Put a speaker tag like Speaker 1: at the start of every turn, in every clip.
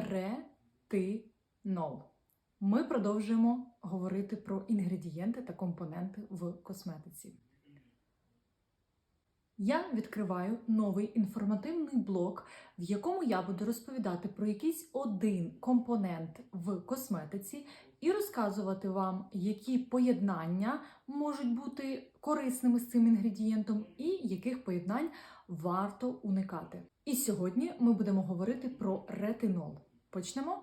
Speaker 1: ретинол. Ми продовжуємо говорити про інгредієнти та компоненти в косметиці. Я відкриваю новий інформативний блок, в якому я буду розповідати про якийсь один компонент в косметиці і розказувати вам, які поєднання можуть бути корисними з цим інгредієнтом, і яких поєднань варто уникати. І сьогодні ми будемо говорити про ретинол. Почнемо.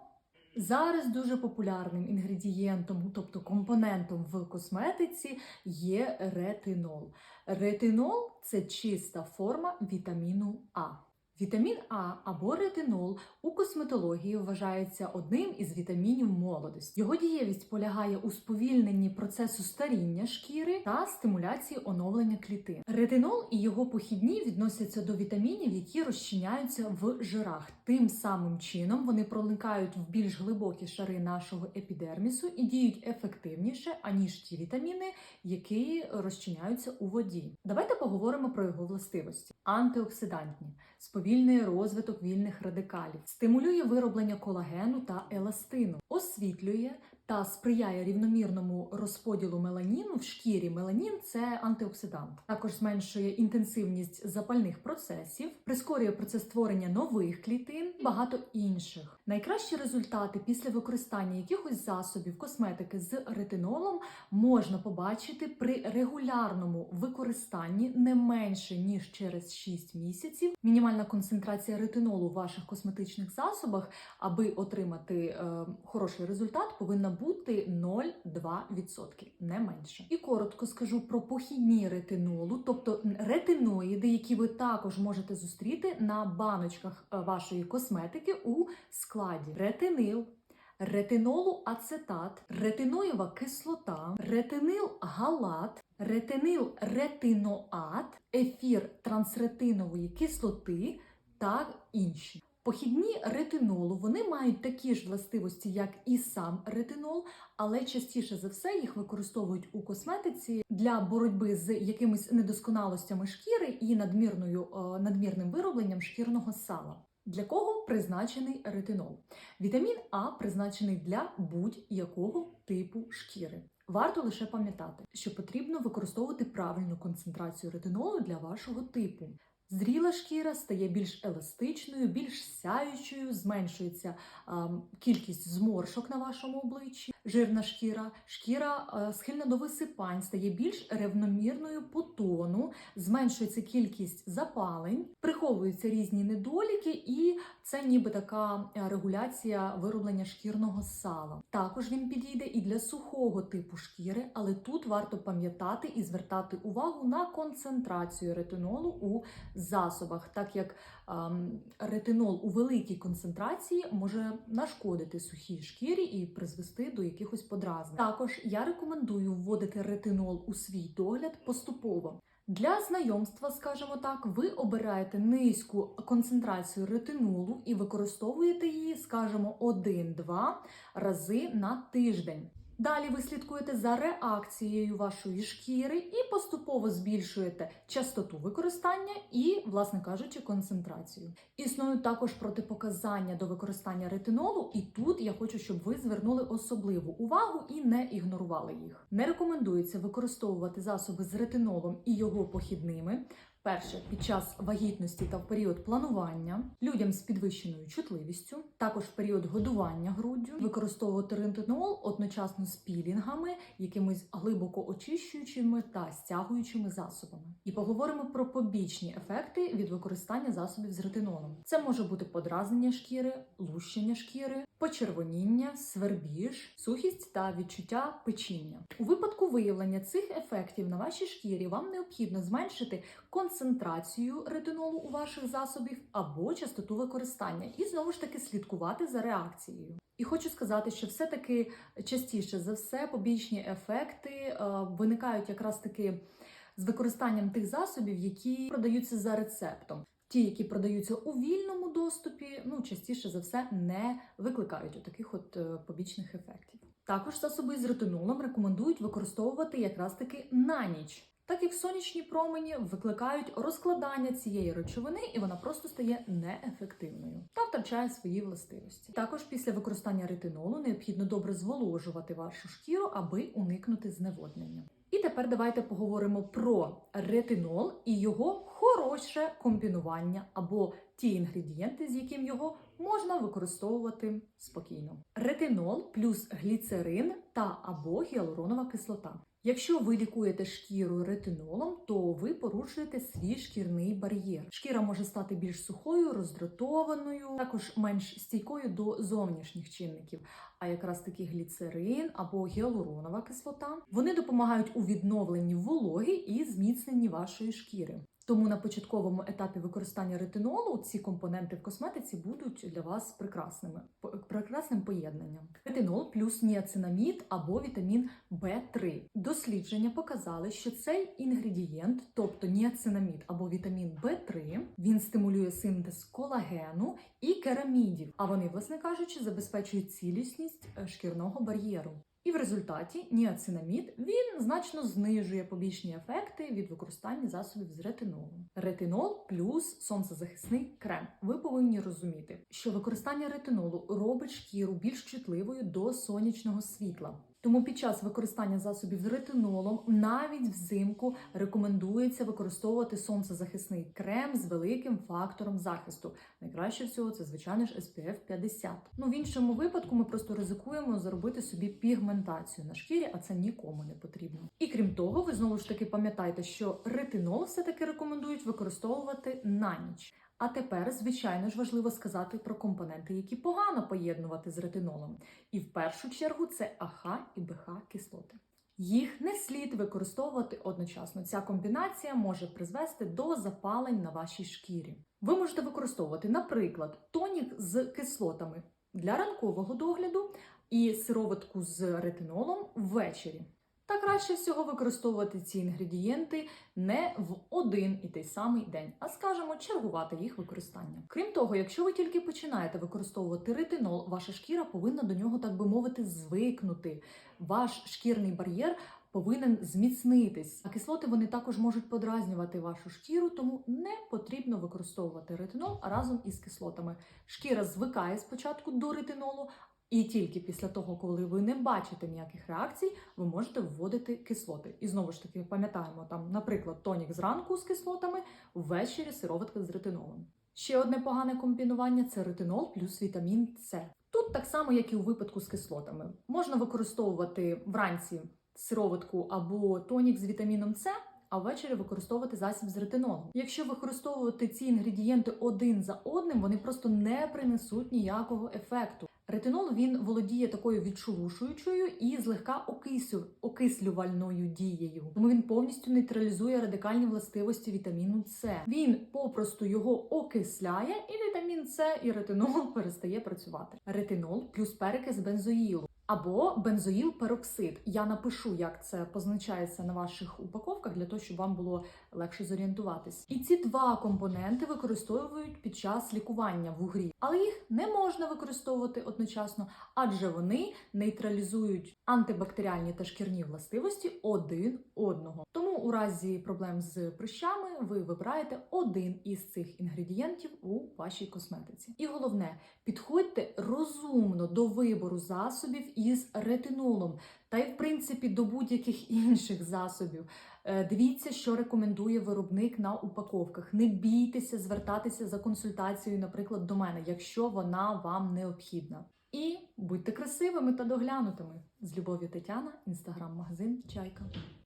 Speaker 1: Зараз дуже популярним інгредієнтом, тобто компонентом в косметиці, є ретинол. Ретинол це чиста форма вітаміну А. Вітамін А або ретинол у косметології вважається одним із вітамінів молодості. Його дієвість полягає у сповільненні процесу старіння шкіри та стимуляції оновлення клітин. Ретинол і його похідні відносяться до вітамінів, які розчиняються в жирах. Тим самим чином вони проникають в більш глибокі шари нашого епідермісу і діють ефективніше аніж ті вітаміни, які розчиняються у воді. Давайте поговоримо про його властивості. Антиоксидантні сповільнює розвиток вільних радикалів, стимулює вироблення колагену та еластину, освітлює та сприяє рівномірному розподілу меланіну в шкірі. Меланін це антиоксидант. Також зменшує інтенсивність запальних процесів, прискорює процес створення нових клітин, багато інших. Найкращі результати після використання якихось засобів косметики з ретинолом можна побачити при регулярному використанні не менше ніж через 6 місяців. Мінімальна концентрація ретинолу в ваших косметичних засобах, аби отримати е, хороший результат, повинна бути 0,2%, не менше. І коротко скажу про похідні ретинолу, тобто ретиноїди, які ви також можете зустріти на баночках е, вашої косметики у складі ретинил. Ретинолу ацетат, ретиноєва кислота, ретинил галат, ретинил ретиноат, ефір трансретинової кислоти та інші. Похідні ретинолу вони мають такі ж властивості, як і сам ретинол, але частіше за все їх використовують у косметиці для боротьби з якимись недосконалостями шкіри і надмірною е, надмірним виробленням шкірного сала. Для кого призначений ретинол? Вітамін А призначений для будь-якого типу шкіри. Варто лише пам'ятати, що потрібно використовувати правильну концентрацію ретинолу для вашого типу. Зріла шкіра стає більш еластичною, більш сяючою, зменшується а, кількість зморшок на вашому обличчі. Жирна шкіра, шкіра а, схильна до висипань, стає більш рівномірною по тону, зменшується кількість запалень, приховуються різні недоліки, і це ніби така регуляція вироблення шкірного сала. Також він підійде і для сухого типу шкіри, але тут варто пам'ятати і звертати увагу на концентрацію ретинолу у засобах, так як ем, ретинол у великій концентрації може нашкодити сухій шкірі і призвести до якихось подразнень. Також я рекомендую вводити ретинол у свій догляд поступово. Для знайомства, скажімо так, ви обираєте низьку концентрацію ретинолу і використовуєте її, скажімо, 1-2 рази на тиждень. Далі ви слідкуєте за реакцією вашої шкіри і поступово збільшуєте частоту використання і, власне кажучи, концентрацію. Існують також протипоказання до використання ретинолу, і тут я хочу, щоб ви звернули особливу увагу і не ігнорували їх. Не рекомендується використовувати засоби з ретинолом і його похідними. Перше під час вагітності та в період планування людям з підвищеною чутливістю, також в період годування груддю, використовувати ретинол одночасно з пілінгами, якимись глибоко очищуючими та стягуючими засобами. І поговоримо про побічні ефекти від використання засобів з ретинолом. Це може бути подразнення шкіри, лущення шкіри, почервоніння, свербіж, сухість та відчуття печіння. У випадку виявлення цих ефектів на вашій шкірі вам необхідно зменшити концентрацію ретинолу у ваших засобів або частоту використання, і знову ж таки слідкувати за реакцією. І хочу сказати, що все-таки частіше за все побічні ефекти е, виникають якраз таки з використанням тих засобів, які продаються за рецептом. Ті, які продаються у вільному доступі, ну частіше за все не викликають таких от е, побічних ефектів. Також засоби з ретинолом рекомендують використовувати якраз таки на ніч. так як сонячні промені викликають розкладання цієї речовини, і вона просто стає неефективною та втрачає свої властивості. Також після використання ретинолу необхідно добре зволожувати вашу шкіру, аби уникнути зневоднення. І тепер давайте поговоримо про ретинол і його хороше комбінування або ті інгредієнти, з яким його можна використовувати спокійно. Ретинол плюс гліцерин та або гіалуронова кислота. Якщо ви лікуєте шкіру ретинолом, то ви порушуєте свій шкірний бар'єр. Шкіра може стати більш сухою, роздратованою, також менш стійкою до зовнішніх чинників. А якраз таки гліцерин або гіалуронова кислота вони допомагають у відновленні вологи і зміцненні вашої шкіри. Тому на початковому етапі використання ретинолу ці компоненти в косметиці будуть для вас прекрасними, прекрасним поєднанням. Ретинол плюс ніацинамід або вітамін В3. Дослідження показали, що цей інгредієнт, тобто ніацинамід або вітамін В3, він стимулює синтез колагену і керамідів, а вони, власне кажучи, забезпечують цілісність е, шкірного бар'єру. І в результаті ніацинамід він значно знижує побічні ефекти від використання засобів з ретинолом. Ретинол плюс сонцезахисний крем. Ви повинні розуміти, що використання ретинолу робить шкіру більш чутливою до сонячного світла. Тому під час використання засобів з ретинолом навіть взимку рекомендується використовувати сонцезахисний крем з великим фактором захисту. Найкраще всього це, звичайно ж, SPF 50. Ну в іншому випадку ми просто ризикуємо заробити собі пігментацію на шкірі, а це нікому не потрібно. І крім того, ви знову ж таки пам'ятайте, що ретинол все таки рекомендують використовувати на ніч. А тепер, звичайно ж, важливо сказати про компоненти, які погано поєднувати з ретинолом. І в першу чергу це АХ і БХ кислоти. Їх не слід використовувати одночасно. Ця комбінація може призвести до запалень на вашій шкірі. Ви можете використовувати, наприклад, тонік з кислотами для ранкового догляду і сироватку з ретинолом ввечері. Та краще всього використовувати ці інгредієнти не в один і той самий день, а скажімо, чергувати їх використання. Крім того, якщо ви тільки починаєте використовувати ретинол, ваша шкіра повинна до нього, так би мовити, звикнути. Ваш шкірний бар'єр повинен зміцнитись. А кислоти вони також можуть подразнювати вашу шкіру, тому не потрібно використовувати ретинол разом із кислотами. Шкіра звикає спочатку до ретинолу. І тільки після того, коли ви не бачите ніяких реакцій, ви можете вводити кислоти. І знову ж таки пам'ятаємо там, наприклад, тонік зранку з кислотами, ввечері сироватка з ретинолом. Ще одне погане комбінування це ретинол плюс вітамін С. Тут так само, як і у випадку з кислотами, можна використовувати вранці сироватку або тонік з вітаміном С. А ввечері використовувати засіб з ретинолом. Якщо використовувати ці інгредієнти один за одним, вони просто не принесуть ніякого ефекту. Ретинол він володіє такою відшелушуючою і злегка окислю, окислювальною дією, тому він повністю нейтралізує радикальні властивості вітаміну С. Він попросту його окисляє, і вітамін С і ретинол перестає працювати. Ретинол плюс перекис бензоїлу. Або бензоїл-пероксид. Я напишу, як це позначається на ваших упаковках, для того, щоб вам було легше зорієнтуватись. І ці два компоненти використовують під час лікування вугрів, але їх не можна використовувати одночасно, адже вони нейтралізують антибактеріальні та шкірні властивості один одного. Тому у разі проблем з прищами ви вибираєте один із цих інгредієнтів у вашій косметиці. І головне, підходьте розумно до вибору засобів із ретинолом, та й в принципі до будь-яких інших засобів. Е, Дивіться, що рекомендує виробник на упаковках. Не бійтеся звертатися за консультацією, наприклад, до мене, якщо вона вам необхідна. І будьте красивими та доглянутими. З любов'ю Тетяна, інстаграм-магазин Чайка.